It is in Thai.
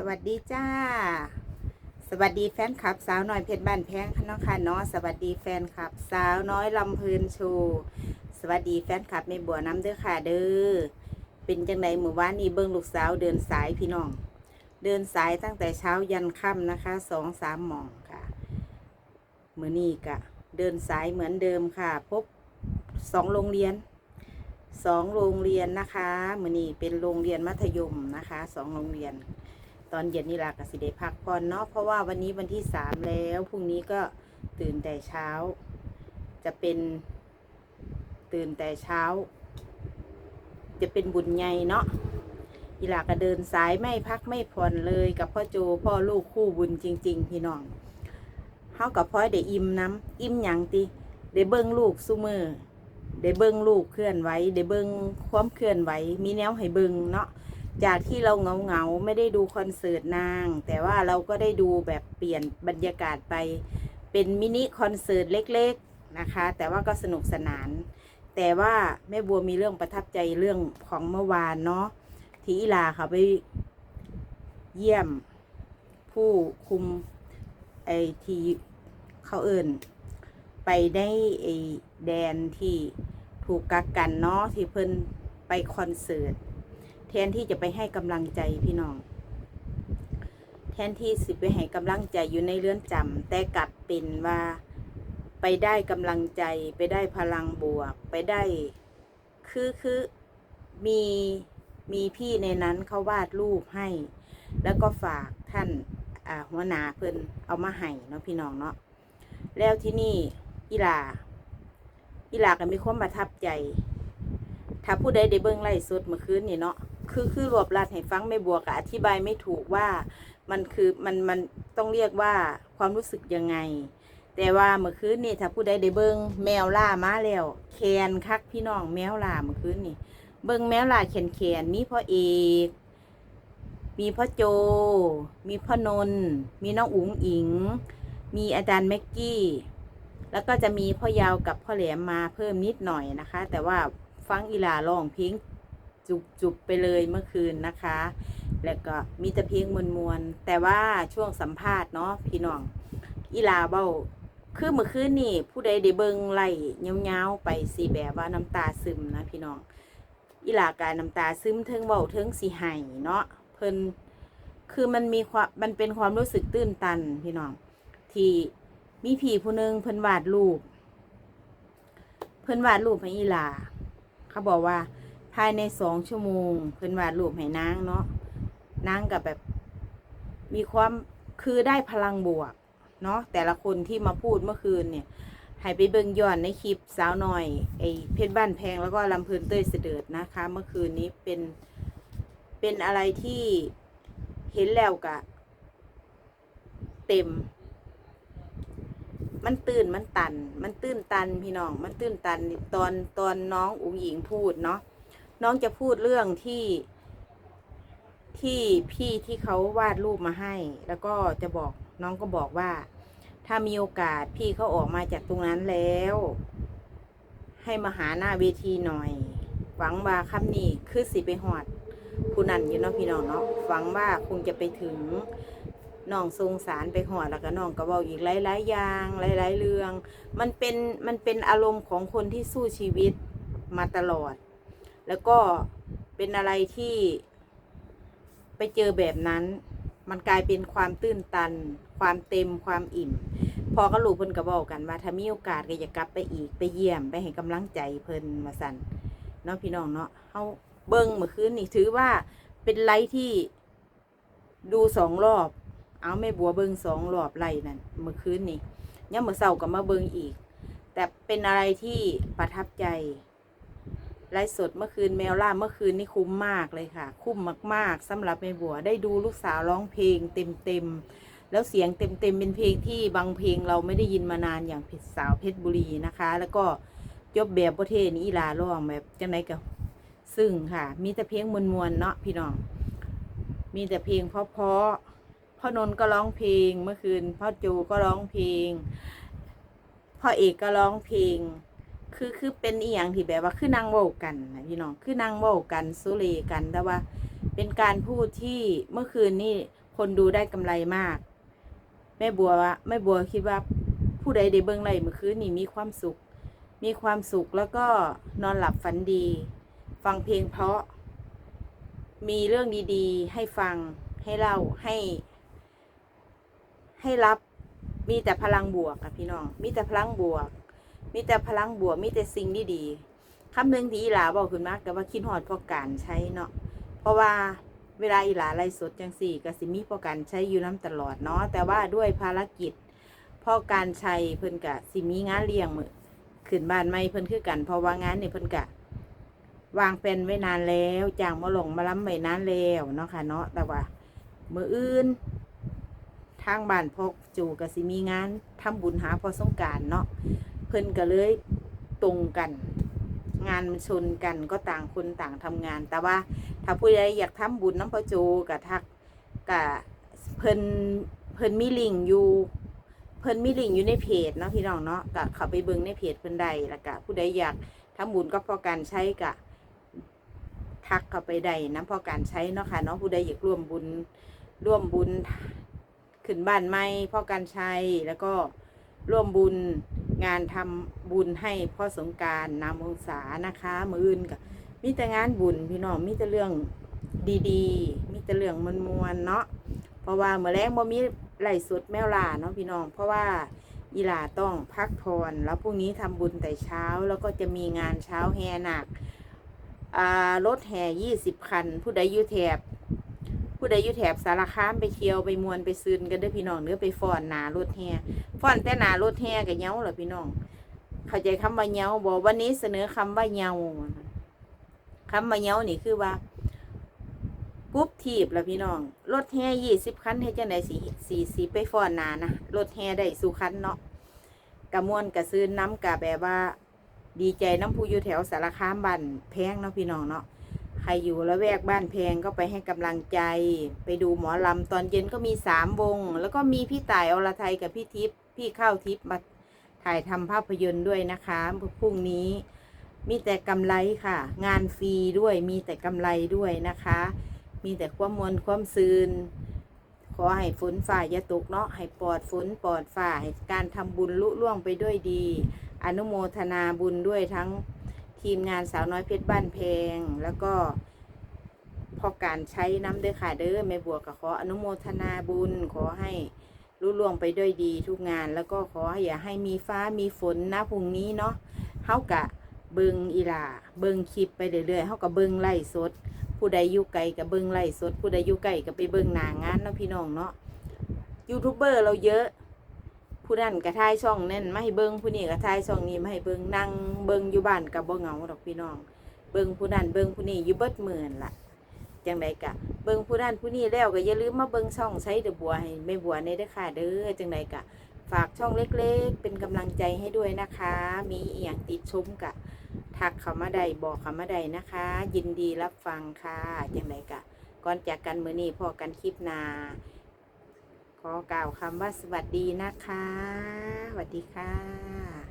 สวัสดีจ้า สวัสดีแฟนคลับ สาวน้อยเพชรบ้านแพงค่ะเนาะค่ะเนาะสวัสดีแฟนคลับ สาวน้อยลำพลินโชว์สวัสดีแฟนคลับในบัวน้ำเด้อค่ะเด้อเป็นจังไดหมู่บ้านนี้เบิ้งลูกสาวเดินสายพี่น้อง เดินสายตั้งแต่เช้ายันค่ำนะคะสองสามหมองค่ะมือนี้กะเดินสายเหมือนเดิมค่ะ พบสองโรงเรียนสองโรงเรียนนะคะมือนี้เป็นโรงเรียนมัธยมนะคะสองโรงเรียน ตอนเย็นนี่ลากสิเดพักผ่อนเนาะเพราะว่าวันนี้วันที่สามแล้วพรุ่งนี้ก็ตื่นแต่เช้า จะเป็นตื่นแต่เช้า จะเป็นบุญใหญ่เนาะอีหลาก็เดินสายไม่พักไม่ผ่อนเลยกับพ่อโจพ่อลูกคู่บุญจริง ๆ พี่น้องเฮากับพ่อยได้อิ่มน้ำอิ่มหยังติได้เบิ่งลูกซุมือได้เบิ่งลูกเคลื่อนไหวได้เบิ่งความเคลื่อนไหวมีแนวให้เบิ่งเนาะ จากที่เราเหงาเงาไม่ได้ดูคอนเสิร์ตนาง แต่ว่าเราก็ได้ดูแบบเปลี่ยนบรรยากาศไป เป็นมินิคอนเสิร์ตเล็กๆนะคะ แต่ว่าก็สนุกสนาน แต่ว่าแม่บัวมีเรื่องประทับใจเรื่องของเมื่อวานเนาะที่อีลาเขาไปเยี่ยมผู้คุมไอทีเขาเอิ่น ไปได้ไอแดนที่ถูกกักกันเนาะที่เพิ่นไปคอนเสิร์ต แทนที่จะไปให้กำลังใจพี่น้อง แทนที่สิไปให้กำลังใจอยู่ในเรือนจำแต่กลับเป็นว่าไปได้กำลังใจไปได้พลังบวก ไปได้ คือคือมีมีพี่ในนั้นเขาวาดรูปให้ แล้วก็ฝากท่านอ่าหัวหน้าเพิ่นเอามาให้เนาะพี่น้องเนาะแล้วที่นี่อีลาอีลาก็มีความประทับใจ ถ้าผู้ใดได้เบิ่งไล่สุดเมื่อคืนนี่เนาะ คือคือรวบรัดให้ฟังไม่บวกกับอธิบายไม่ถูกว่ามันคือมันมันต้องเรียกว่าความรู้สึกยังไง แต่ว่าเมื่อคืนนี่ถ้าผู้ใดได้เบิ่งแมวล่ามาแล้วแคนคักพี่น้องแมวล่าเมื่อคืนนี่เบิ่งแมวล่าแคนแคนมีพ่อเอกมีพ่อโจ มีพ่อนนท์มีน้องอุ๋งอิง มีอาจารย์แม็กกี้ แล้วก็จะมีพ่อยาวกับพ่อแหลมมาเพิ่มนิดหน่อยนะคะ แต่ว่าฟังอีลาร้องเพลง จุบๆไปเลยเมื่อคืนนะคะ แล้วก็มีแต่เพลงมวลๆแต่ว่าช่วงสัมภาษณ์เนาะพี่น้องอีลาเบ้าคือเมื่อคืนนี่ผู้ใดได้เบิงไล่เงาๆไปสีแบบว่าน้ำตาซึมนะพี่น้องอีลากายน้ำตาซึมเทิงเบาเทิงสีไห้เนาะเพิ่นคือมันมีความมันเป็นความรู้สึกตื้นตันพี่น้อง ที่มีผีผู้หนึงเพิ่นวาดรูป เพิ่นวาดรูปให้อีลา เขาบอกว่า ภายในสองชั่วโมงเพิ่นวาดรูปให้นางเนาะนางกับแบบมีความคือได้พลังบวก เนาะแต่ละคนที่มาพูดเมื่อคืนเนี่ยให้ไปเบิ่งย้อนในคลิปสาวหน่อยไอเพชรบ้านแพงแล้วก็ลำเพลินเต้ยเสดิร์ดนะคะ เมื่อคืนนี้เป็นเป็นอะไรที่เห็นแล้วกะ เต็ม มันตื่นมันตัน มันตื้นตันพี่น้อง มันตื้นตันตอนตอนน้องอุ๋งหญิงพูดเนาะ น้องจะพูดเรื่องที่ที่พี่ที่เขาวาดรูปมาให้ แล้วก็จะบอกน้องก็บอกว่า ถ้ามีโอกาสพี่เขาออกมาจากตรงนั้นแล้ว ให้มาหาหน้าเวทีหน่อย หวังว่าคำนี้คือสิไปหอดผู้นั้นอยู่เนาะพี่น้องเนาะหวังว่าคงจะไปถึงน้องทรงสารไปหอดแล้วก็น้องก็บอกอีกหลายๆอย่างหลายๆเรื่อง มันเป็นมันเป็นอารมณ์ของคนที่สู้ชีวิตมาตลอด แล้วก็เป็นอะไรที่ไปเจอแบบนั้น มันกลายเป็นความตื้นตัน ความเต็มความอิ่ม พอก็รู้เพิ่นก็บอกกันว่าถ้ามีโอกาสก็จะกลับไปอีกไปเยี่ยมไปให้กำลังใจเพิ่นมาสั่นเนาะพี่น้องเนาะเฮาเบิ่งเมื่อคืนนี่ถือว่าเป็นไลฟ์ที่ดูสองรอบ เอาแม่บัวเบิ่งสองรอบไลฟ์นั่นเมื่อคืนนี่ยังเมื่อเช้าก็มาเบิ่งอีก แต่เป็นอะไรที่ประทับใจ ไลฟ์สดเมื่อคืนแมวล่าเมื่อคืนนี่คุ้มมากเลยค่ะ คุ้มมาก ๆสำหรับแม่บัวได้ดูลูกสาวร้องเพลงเต็มๆแล้วเสียงเต็มๆเป็นเพลงที่บางเพลงเราไม่ได้ยินมานานอย่างเพชรสาวเพชรบุรีนะคะ แล้วก็จบแบบประเทศนี้ลาร้องแบบจังไหนกับซึ่งค่ะ มีแต่เพลงมวลๆเนาะพี่น้อง มีแต่เพลงเพราะๆพ่อนนก็ร้องเพลงเมื่อคืนพ่อจูก็ร้องเพลงพ่อเอกก็ร้องเพลง คือคือเป็นอีหยังที่แบบว่าคือนางเว้ากันนะพี่น้องคือนางเว้ากันสุเลกันแต่ว่า เป็นการพูดที่เมื่อคืนนี่คนดูได้กำไรมาก แม่บัวว่าแม่บัวคิดว่าผู้ใดได้เบิ่งไรเมื่อคืนนี่มีความสุข มีความสุขแล้วก็นอนหลับฝันดี ฟังเพลงเพราะ มีเรื่องดีๆ ให้ฟังให้เล่าให้ ให้รับมีแต่พลังบวกอะพี่น้อง มีแต่พลังบวก มีแต่พลังบวกมีแต่สิ่งดีๆคำหนึ่งที่อีหลาบอกขึ้นมากแต่ว่าคิดหอดพอการใช้เนาะเพราะว่าเวลาอีหลาไล่สดจังสี่ก็สิมีพอการใช้อยู่น้ำตลอดเนาะแต่ว่าด้วยภารกิจพ่อการใช้เพิ่นกะสิมีงานเลี้ยงมือขึ้นบ้านไม่เพิ่นคือกันเพราะว่างานเนี่ยเพิ่นกะวางเป็นไว้นานแล้วจ้างมาลงมาล้ำไว้นานแล้วเนาะค่ะเนาะแต่ว่ามืออื่น ทางบ้านพกจูก็สิมีงานทำบุญหาพอสงการเนาะ เพิ่นก็เลยตรงกัน งานมันชนกันก็ต่างคนต่างทำงาน แต่ว่าถ้าผู้ใดอยากทำบุญน้ำพระโจกับทักกับเพิ่นเพิ่นมีลิงอยู่เพิ่นมีลิงอยู่ในเพจเนาะพี่น้องเนาะก็เข้าไปเบิ่งในเพจเพิ่นได้แล้วก็ผู้ใดอยากทำบุญก็พอการใช้กะทักเข้าไปได้นะพอการใช้เนาะค่ะเนาะผู้ใดอยากร่วมบุญร่วมบุญขึ้นบ้านใหม่พ่อการใช้แล้วก็ร่วมบุญ งานทำบุญให้พ่อสงการนามวงศานะคะ มืออื่นกับมีแต่งานบุญพี่น้องมีแต่เรื่องดีๆ มีแต่เรื่องมวลเนาะเพราะว่าเมื่อแรงบ่มีไหลฟ์สดแมวลาเนาะพี่น้อง เพราะว่าอีหลาต้องพักผ่อนแล้วพรุ่งนี้ทำบุญแต่เช้าแล้วก็จะมีงานเช้าแห่หนักรถแห่ยี่สิบคัน ผู้ใดอยู่แถบ ผู้ใดอยู่แถบสารคามไปเที่ยวไปมวนไปซืนกันเด้อพี่น้องเนื้อไปฟ้อนหนารถแห่ฟ้อนแต่หนารถแห่กับเหย้าเหรอพี่น้อง เข้าใจคำว่าเหย้าบอกวันนี้เสนอคำว่าเหย้าคำมาเย้านี่คือว่าปุ๊บทีบแล้วพี่น้องรถแห่ยี่สิบคันให้จังไดสีสีสีไปฟ้อนหนานะรถแห่ได้สู่คันเนาะกระมวลกระซื้อน้ำกะแบบว่า ดีใจน้ำผู้อยู่แถวสารคามบ้านแพงเนาะพี่น้องเนาะ รอยู่ละแวกบ้านแพงก็ไปให้กำลังใจ ไปดูหมอลำตอนเย็นก็มีสามวง แล้วก็มีพี่ต่ายอรไทยกับพี่ทิพย์พี่ข้าวทิพย์มาถ่ายทำภาพยนตร์ด้วยนะคะพรุ่งนี้มีแต่กำไรค่ะ งานฟรีด้วยมีแต่กำไรด้วยนะคะ มีแต่ความมวลความซืนขอให้ฝนฝ่าย่าตกเนาะให้ปลอดฝนปลอดฝ่าให้การทำบุญลุล่วงไปด้วยดี อนุโมทนาบุญด้วยทั้ง ทีมงานสาวน้อยเพชรบ้านเพงแล้วก็พอการใช้น้ำเด้อค่ะเด้อแม่บัวก็ขออนุโมทนาบุญขอให้ลุล่วงไปด้วยดีทุกงานแล้วก็ขออย่าให้มีฟ้ามีฝนนะพรุ่งนี้เนาะเฮากะเบิงอีลาเบิงคลิปไปเรื่อยๆเฮาก็เบิงไล่สด ผู้ใดอยู่ไกลก็เบิงไล่สด ผู้ใดอยู่ไกลก็ไปเบิงหนางานเนาะพี่น้องเนาะยูทูบเบอร์เราเยอะ ผู้นั้นก็ถ่ายช่องนั่นมาให้เบิงผู้นี้ก็ถ่ายช่องนี้ไมาให้เบิงนั่งเบิงอยู่บ้านก็บ่เหงาดอกพี่น้อง เบิงผู้นั้นเบิงผู้นี้อยู่เบิดหมื่นละจังใดกะ เบิงผู้นั้นผู้นี้แล้วก็อย่าลืมมาเบิงช่องใช้เดอบัวให้แม่บัวในเด้อค่ะเด้อจังใดกะ ฝากช่องเล็กๆ เป็นกำลังใจให้ด้วยนะคะ มีอหย่างติดชมกะทักเขามาใดบอกเขามาใดนะคะ ยินดีรับฟังค่ะจังไรกะก่อนจากกันมือนี้พอกันคลิปนา อกล่าวคำว่าสวัสดีนะคะ สวัสดีค่ะ